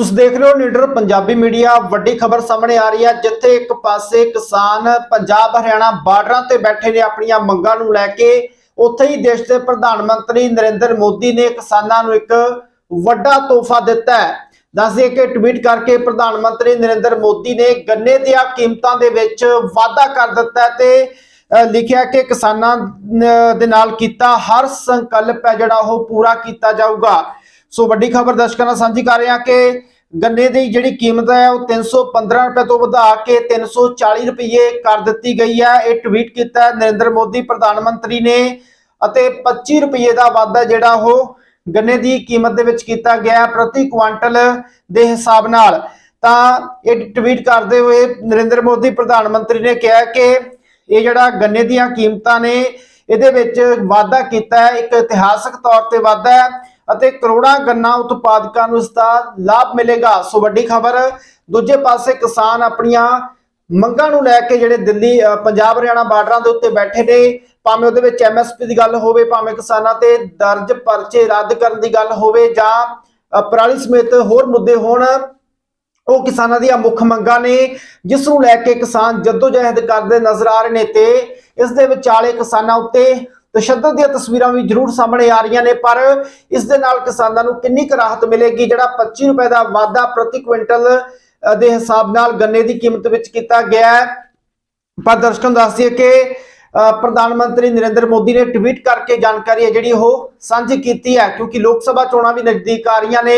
ਤੁਸੀਂ ਦੇਖ ਰਹੇ ਹੋ ਲੀਡਰ ਪੰਜਾਬੀ ਮੀਡੀਆ, ਵੱਡੀ ਖਬਰ ਸਾਹਮਣੇ ਆ ਰਹੀ ਹੈ, ਜਿੱਥੇ ਇੱਕ ਪਾਸੇ ਕਿਸਾਨ ਪੰਜਾਬ, ਹਰਿਆਣਾ ਬਾਰਡਰਾਂ ਤੇ ਬੈਠੇ ਨੇ ਆਪਣੀਆਂ ਮੰਗਾਂ ਨੂੰ ਲੈ ਕੇ। ਉੱਥੇ ਹੀ ਦੇਸ਼ ਦੇ ਪ੍ਰਧਾਨ ਮੰਤਰੀ ਨਰਿੰਦਰ ਮੋਦੀ ਨੇ ਕਿਸਾਨਾਂ ਨੂੰ ਇੱਕ ਵੱਡਾ ਤੋਹਫਾ ਦਿੱਤਾ ਹੈ। ਦੱਸਦੇ ਕਿ ਟਵੀਟ ਕਰਕੇ ਪ੍ਰਧਾਨ ਮੰਤਰੀ ਨਰਿੰਦਰ ਮੋਦੀ ਨੇ ਗੰਨੇ ਦੀਆਂ ਕੀਮਤਾਂ ਦੇ ਵਿੱਚ ਵਾਧਾ ਕਰ ਦਿੱਤਾ ਹੈ ਤੇ ਲਿਖਿਆ ਕਿ ਕਿਸਾਨਾਂ ਦੇ ਨਾਲ ਕੀਤਾ ਹਰ ਸੰਕਲਪ ਹੈ ਜਿਹੜਾ ਉਹ ਪੂਰਾ ਕੀਤਾ ਜਾਊਗਾ। ਸੋ ਵੱਡੀ ਖਬਰ ਦਰਸ਼ਕਾਂ ਨਾਲ ਸਾਂਝੀ ਕਰ ਰਹੇ ਹਾਂ ਕਿ ਗੰਨੇ ਦੀ ਜਿਹੜੀ ਕੀਮਤ ਹੈ ਉਹ 315 ਰੁਪਏ ਤੋਂ ਵਧਾ ਕੇ 340 ਰੁਪਏ ਕਰ ਦਿੱਤੀ ਗਈ ਹੈ। ਇਹ ਟਵੀਟ ਕੀਤਾ ਨਰਿੰਦਰ ਮੋਦੀ, ਪ੍ਰਧਾਨ ਮੰਤਰੀ ਨੇ ਅਤੇ 25 ਰੁਪਏ ਦਾ ਵਾਧਾ ਜਿਹੜਾ ਉਹ ਗੰਨੇ ਦੀ ਕੀਮਤ ਦੇ ਵਿੱਚ ਕੀਤਾ ਗਿਆ ਪ੍ਰਤੀ ਕੁਆਂਟਲ ਦੇ ਹਿਸਾਬ ਨਾਲ। ਤਾਂ ਇਹ ਟਵੀਟ ਕਰਦੇ ਹੋਏ ਨਰਿੰਦਰ ਮੋਦੀ, ਪ੍ਰਧਾਨ ਮੰਤਰੀ ਨੇ ਕਿਹਾ ਕਿ ਇਹ ਜਿਹੜਾ ਗੰਨੇ ਦੀਆਂ ਕੀਮਤਾਂ ਨੇ, ਇਹਦੇ ਵਿੱਚ ਵਾਧਾ ਕੀਤਾ ਹੈ। ਇੱਕ ਇਤਿਹਾਸਕ ਤੌਰ ਤੇ ਵਾਧਾ ਹੈ। ਅਤੇ ਕਰੋੜਾਂ ਗੰਨਾ ਉਤਪਾਦਕਾਂ ਨੂੰ ਇਸ ਦਾ ਲਾਭ ਮਿਲੇਗਾ। ਸੋ ਵੱਡੀ ਖਬਰ, ਦੂਜੇ ਪਾਸੇ ਕਿਸਾਨ ਆਪਣੀਆਂ ਮੰਗਾਂ ਨੂੰ ਲੈ ਕੇ ਜਿਹੜੇ ਦਿੱਲੀ ਪੰਜਾਬ, ਹਰਿਆਣਾ ਬਾਰਡਰਾਂ ਦੇ ਉੱਤੇ ਬੈਠੇ ਨੇ। ਭਾਵੇਂ ਉਹਦੇ ਵਿੱਚ ਐਮਐਸਪੀ ਦੀ ਗੱਲ ਹੋਵੇ, ਭਾਵੇਂ ਕਿਸਾਨਾਂ ਤੇ ਦਰਜ ਪਰਚੇ ਰੱਦ ਕਰਨ ਦੀ ਗੱਲ ਹੋਵੇ ਜਾਂ ਪਰਾਲੀ ਸਮੇਤ ਹੋਰ ਮੁੱਦੇ ਹੋਣ, ਉਹ ਕਿਸਾਨਾਂ ਦੀਆਂ ਮੁੱਖ ਮੰਗਾਂ ਨੇ। ਜਿਸ ਨੂੰ ਲੈ ਕੇ ਕਿਸਾਨ ਜਦੋਜਹਿਦ ਕਰਦੇ ਨਜ਼ਰ ਆ ਰਹੇ ਨੇ ਤੇ ਇਸ ਦੇ ਵਿਚਾਲੇ ਕਿਸਾਨਾਂ ਉੱਤੇ ਤਸ਼ੱਦਦ ਦੀਆਂ ਤਸਵੀਰਾਂ ਵੀ ਜ਼ਰੂਰ ਸਾਹਮਣੇ ਆ ਰਹੀਆਂ ਨੇ ਪਰ ਇਸ ਦੇ ਨਾਲ ਕਿਸਾਨਾਂ ਨੂੰ ਕਿੰਨੀ ਕੁ ਰਾਹਤ ਮਿਲੇਗੀ? ਜਿਹੜਾ 25 ਰੁਪਏ ਦਾ ਵਾਧਾ ਪ੍ਰਤੀ ਕੁਇੰਟਲ ਦੇ ਹਿਸਾਬ ਨਾਲ ਗੰਨੇ ਦੀ ਕੀਮਤ ਵਿੱਚ ਕੀਤਾ ਗਿਆ ਹੈ। ਪਰ ਦਰਸ਼ਕਾਂ ਨੂੰ ਦੱਸ ਦਈਏ ਕਿ ਪ੍ਰਧਾਨ ਮੰਤਰੀ ਨਰਿੰਦਰ ਮੋਦੀ ਨੇ ਟਵੀਟ ਕਰਕੇ ਜਾਣਕਾਰੀ ਹੈ ਜਿਹੜੀ ਉਹ ਸਾਂਝੀ ਕੀਤੀ ਹੈ ਕਿਉਂਕਿ ਲੋਕ ਸਭਾ ਚੋਣਾਂ ਵੀ ਨਜ਼ਦੀਕ ਆ ਰਹੀਆਂ ਨੇ।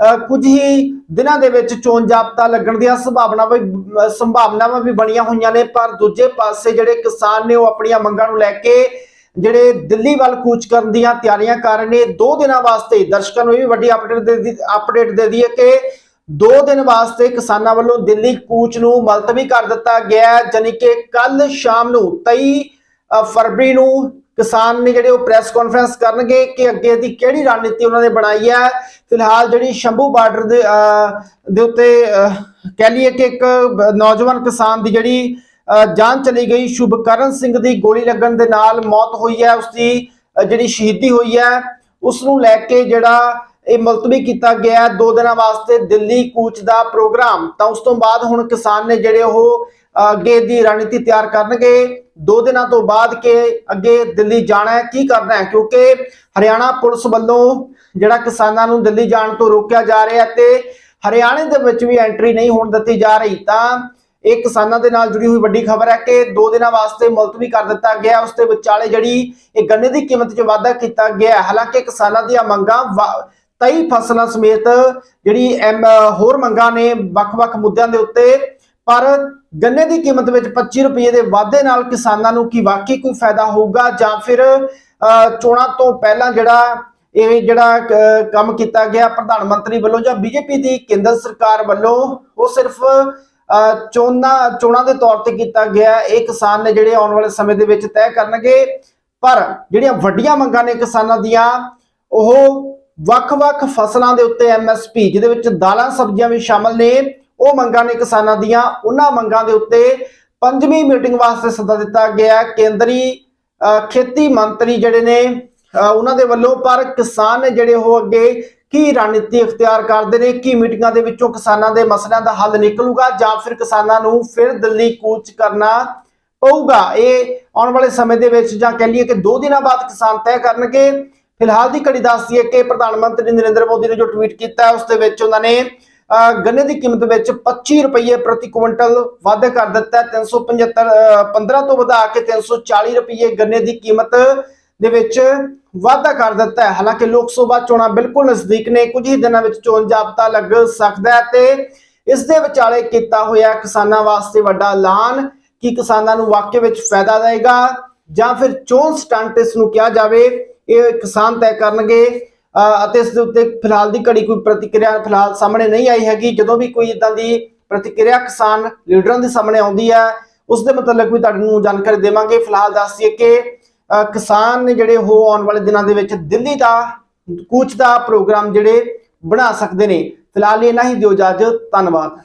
ਅ, ਕੁਝ ਹੀ ਦਿਨਾਂ ਦੇ ਵਿੱਚ ਚੋਣ ਜਾਬਤਾ ਲੱਗਣ ਦੀਆਂ ਸੰਭਾਵਨਾਵਾਂ ਵੀ ਸੰਭਾਵਨਾਵਾਂ ਵੀ ਬਣੀਆਂ ਹੋਈਆਂ ਨੇ ਪਰ ਦੂਜੇ ਪਾਸੇ ਜਿਹੜੇ ਕਿਸਾਨ ਨੇ ਉਹ ਆਪਣੀਆਂ ਮੰਗਾਂ ਨੂੰ ਲੈ ਕੇ ਜਿਹੜੇ ਦਿੱਲੀ ਵੱਲ ਕੂਚ ਕਰਨ ਦੀਆਂ ਤਿਆਰੀਆਂ ਕਰ ਰਹੇ ਨੇ ਦੋ ਦਿਨਾਂ ਵਾਸਤੇ ਦਰਸ਼ਕਾਂ ਨੂੰ ਇਹ ਵੀ ਵੱਡੀ ਅਪਡੇਟ ਦੇ ਅਪਡੇਟ ਦੇ ਦਈਏ ਕਿ ਦੋ ਦਿਨ ਵਾਸਤੇ ਕਿਸਾਨਾਂ ਵੱਲੋਂ ਦਿੱਲੀ ਕੂਚ ਨੂੰ ਮੁਲਤਵੀ ਕਰ ਦਿੱਤਾ ਗਿਆ ਹੈ ਜਾਣੀ ਕਿ ਕੱਲ ਸ਼ਾਮ ਨੂੰ 23 ਫਰਵਰੀ ਨੂੰ ਕਿਸਾਨ ਨੇ ਜਿਹੜੇ ਉਹ ਪ੍ਰੈਸ ਕਾਨਫਰੰਸ ਕਰਨਗੇ ਕਿ ਅੱਗੇ ਦੀ ਕਿਹੜੀ ਰਣਨੀਤੀ ਉਹਨਾਂ ਨੇ ਬਣਾਈ ਹੈ। ਫਿਲਹਾਲ ਜਿਹੜੀ ਸ਼ੰਭੂ ਬਾਰਡਰ ਦੇ ਅ, ਦੇ ਉੱਤੇ ਅ, ਕਹਿ ਲਈਏ ਕਿ ਇੱਕ ਨੌਜਵਾਨ ਕਿਸਾਨ ਦੀ ਜਿਹੜੀ ਜਾਨ ਚਲੀ ਗਈ। ਸ਼ੁਭਕਰਨ ਸਿੰਘ ਦੀ ਗੋਲੀ ਲੱਗਣ ਦੇ ਨਾਲ ਮੌਤ ਹੋਈ ਹੈ। ਉਸ ਦੀ ਜਿਹੜੀ ਸ਼ਹੀਦੀ ਹੋਈ ਹੈ ਉਸ ਨੂੰ ਲੈ ਕੇ ਜਿਹੜਾ ਇਹ ਮੁਲਤਵੀ ਕੀਤਾ ਗਿਆ ਦੋ ਦਿਨਾਂ ਵਾਸਤੇ ਦਿੱਲੀ ਕੂਚ ਦਾ ਪ੍ਰੋਗਰਾਮ। ਤਾਂ ਉਸ ਤੋਂ ਬਾਅਦ ਹੁਣ ਕਿਸਾਨ ਨੇ ਜਿਹੜੇ ਉਹ ਅੱਗੇ ਦੀ ਰਣਨੀਤੀ ਤਿਆਰ ਕਰਨਗੇ। ਦੋ ਦਿਨਾਂ ਤੋਂ ਬਾਅਦ ਕਿ ਅੱਗੇ ਦਿੱਲੀ ਜਾਣਾ ਹੈ, ਕੀ ਕਰਨਾ ਹੈ? ਕਿਉਂਕਿ ਹਰਿਆਣਾ ਪੁਲਿਸ ਵੱਲੋਂ ਜਿਹੜਾ ਕਿਸਾਨਾਂ ਨੂੰ ਦਿੱਲੀ ਜਾਣ ਤੋਂ ਰੋਕਿਆ ਜਾ ਰਿਹਾ ਤੇ ਹਰਿਆਣੇ ਦੇ ਵਿੱਚ ਵੀ ਐਂਟਰੀ ਨਹੀਂ ਹੋਣ ਦਿੱਤੀ ਜਾ ਰਹੀ। ਤਾਂ ਇਹ ਕਿਸਾਨਾਂ ਦੇ ਨਾਲ ਜੁੜੀ ਹੋਈ ਵੱਡੀ ਖਬਰ ਹੈ ਕਿ ਦੋ ਦਿਨਾਂ ਵਾਸਤੇ ਮੁਲਤਵੀ ਕਰ ਦਿੱਤਾ ਗਿਆ ਉਸ ਦੇ ਵਿਚਾਲੇ ਜਿਹੜੀ ਇਹ ਗੰਨੇ ਦੀ ਕੀਮਤ 'ਚ ਵਾਧਾ ਕੀਤਾ ਗਿਆ ਹਾਲਾਂਕਿ ਕਿਸਾਨਾਂ ਦੀਆਂ ਮੰਗਾਂ ਵਾ- ਫਸਲਾਂ ਸਮੇਤ ਜਿਹੜੀ ਹੋਰ ਮੰਗਾਂ ਨੇ ਵੱਖ-ਵੱਖ ਮੁੱਦਿਆਂ ਦੇ ਉੱਤੇ ਪਰ ਗੰਨੇ ਦੀ ਕੀਮਤ ਵਿੱਚ 25 ਰੁਪਏ ਦੇ ਵਾਧੇ ਨਾਲ ਕਿਸਾਨਾਂ ਨੂੰ ਕੀ ਵਾਕਈ ਕੋਈ ਫਾਇਦਾ ਹੋਊਗਾ ਜਾਂ ਫਿਰ ਅ, ਚੋਣਾਂ ਤੋਂ ਪਹਿਲਾਂ ਜਿਹੜਾ ਇਹ ਜਿਹੜਾ ਕ- ਕੰਮ ਕੀਤਾ ਗਿਆ ਪ੍ਰਧਾਨ ਮੰਤਰੀ ਵੱਲੋਂ ਜਾਂ ਬੀਜੇਪੀ ਦੀ ਕੇਂਦਰ ਸਰਕਾਰ ਵੱਲੋਂ ਉਹ ਸਿਰਫ ਚੋਣਾਂ ਚੋਣਾਂ ਦੇ ਤੌਰ ਤੇ ਕੀਤਾ ਗਿਆ ਇਹ ਕਿਸਾਨ ਨੇ ਜਿਹੜੇ ਆਉਣ ਵਾਲੇ ਸਮੇਂ ਦੇ ਵਿੱਚ ਤੈਅ ਕਰਨਗੇ। ਪਰ ਜਿਹੜੀਆਂ ਵੱਡੀਆਂ ਮੰਗਾਂ ਨੇ ਕਿਸਾਨਾਂ ਦੀਆਂ ਉਹ ਵੱਖ-ਵੱਖ ਫਸਲਾਂ ਦੇ ਉੱਤੇ ਐਮਐਸਪੀ ਜਿਹਦੇ ਵਿੱਚ ਦਾਲਾਂ ਸਬਜ਼ੀਆਂ ਵੀ ਸ਼ਾਮਲ ਨੇ ਉਹ ਮੰਗਾਂ ਨੇ ਕਿਸਾਨਾਂ ਦੀਆਂ। ਉਹਨਾਂ ਮੰਗਾਂ ਦੇ ਉੱਤੇ ਪੰਜਵੀਂ ਮੀਟਿੰਗ ਵਾਸਤੇ ਸੱਦਾ ਦਿੱਤਾ ਗਿਆ ਕੇਂਦਰੀ ਅ, ਖੇਤੀ ਮੰਤਰੀ ਜਿਹੜੇ ਨੇ ਅ, ਉਹਨਾਂ ਦੇ ਵੱਲੋਂ ਪਰ ਕਿਸਾਨ ਨੇ ਜਿਹੜੇ ਉਹ ਅੱਗੇ ਕੀ ਰਣਨੀਤੀ ਇਖਤਿਆਰ ਕਰਦੇ ਨੇ? ਕੀ ਮੀਟਿੰਗਾਂ ਦੇ ਵਿੱਚੋਂ ਕਿਸਾਨਾਂ ਦੇ ਮਸਲਿਆਂ ਦਾ ਹੱਲ ਨਿਕਲੂਗਾ ਜਾਂ ਫਿਰ ਕਿਸਾਨਾਂ ਨੂੰ ਫਿਰ ਦਿੱਲੀ ਕੂਚ ਕਰਨਾ ਪਊਗਾ? ਇਹ ਆਉਣ ਵਾਲੇ ਸਮੇਂ ਦੇ ਵਿੱਚ ਜਾਂ ਕਹਿ ਲਈਏ ਕਿ ਦੋ ਦਿਨਾਂ ਬਾਅਦ ਕਿਸਾਨ ਤੈਅ ਕਰਨਗੇ। ਫਿਲਹਾਲ ਦੀ ਘੜੀ ਦੱਸਦੀ ਹੈ ਕਿ ਪ੍ਰਧਾਨ ਮੰਤਰੀ ਨਰਿੰਦਰ ਮੋਦੀ ਨੇ ਜੋ ਟਵੀਟ ਕੀਤਾ ਹੈ ਉਸ ਦੇ ਵਿੱਚ ਉਹਨਾਂ ਨੇ ਅ, ਗੰਨੇ ਦੀ ਕੀਮਤ ਵਿੱਚ 25 ਰੁਪਏ ਪ੍ਰਤੀ ਕੁਇੰਟਲ ਵਾਧਾ ਕਰ ਦਿੱਤਾ। ਹੈ 375 ਅ, 15 ਤੋਂ ਵਧਾ ਕੇ 340 ਰੁਪਏ ਗੰਨੇ ਦੀ ਕੀਮਤ ਦੇ ਵਿੱਚ ਵਾਧਾ ਕਰ ਦਿੱਤਾ ਹੈ। ਹਾਲਾਂਕਿ ਲੋਕ ਸਭਾ ਚੋਣਾਂ ਬਿਲਕੁਲ ਨਜ਼ਦੀਕ ਨੇ। ਕੁਝ ਹੀ ਦਿਨਾਂ ਵਿੱਚ ਚੋਣ ਜਾਬਤਾ ਲੱਗ ਸਕਦਾ ਹੈ ਤੇ ਇਸ ਦੇ ਵਿਚਾਲੇ ਕੀਤਾ ਹੋਇਆ ਕਿਸਾਨਾਂ ਵਾਸਤੇ ਵੱਡਾ ਐਲਾਨ ਕਿ ਕਿਸਾਨਾਂ ਨੂੰ ਵਾਕਿਆ ਵਿੱਚ ਫਾਇਦਾ ਦੇਗਾ ਜਾਂ ਫਿਰ ਚੋਣ ਸਟੰਟ ਇਸ ਨੂੰ ਕਿਹਾ ਜਾਵੇ ਇਹ ਕਿਸਾਨ ਤੈਅ ਕਰਨਗੇ। ਅ, ਅਤੇ ਇਸ ਦੇ ਉੱਤੇ ਫਿਲਹਾਲ ਦੀ ਘੜੀ ਕੋਈ ਪ੍ਰਤੀਕਿਰਿਆ ਫਿਲਹਾਲ ਸਾਹਮਣੇ ਨਹੀਂ ਆਈ ਹੈਗੀ। ਜਦੋਂ ਵੀ ਕੋਈ ਇਦਾਂ ਦੀ ਪ੍ਰਤੀਕਿਰਿਆ ਕਿਸਾਨ ਲੀਡਰਾਂ ਦੇ ਸਾਹਮਣੇ ਆਉਂਦੀ ਹੈ ਉਸ ਦੇ ਮੁਤਲਕ ਵੀ ਤੁਹਾਨੂੰ ਜਾਣਕਾਰੀ ਦੇਵਾਂਗੇ। ਫਿਲਹਾਲ ਦੱਸ ਦਈਏ ਕਿ ਕਿਸਾਨ ਨੇ ਜਿਹੜੇ ਉਹ ਆਉਣ ਵਾਲੇ ਦਿਨਾਂ ਦੇ ਵਿੱਚ ਦਿੱਲੀ ਦਾ ਕੂਚ ਦਾ ਪ੍ਰੋਗਰਾਮ ਜਿਹੜੇ ਬਣਾ ਸਕਦੇ ਨੇ। ਫਿਲਹਾਲ ਇਹਨਾਂ ਹੀ, ਦਿਓ ਇਜਾਜ਼ਤ, ਧੰਨਵਾਦ।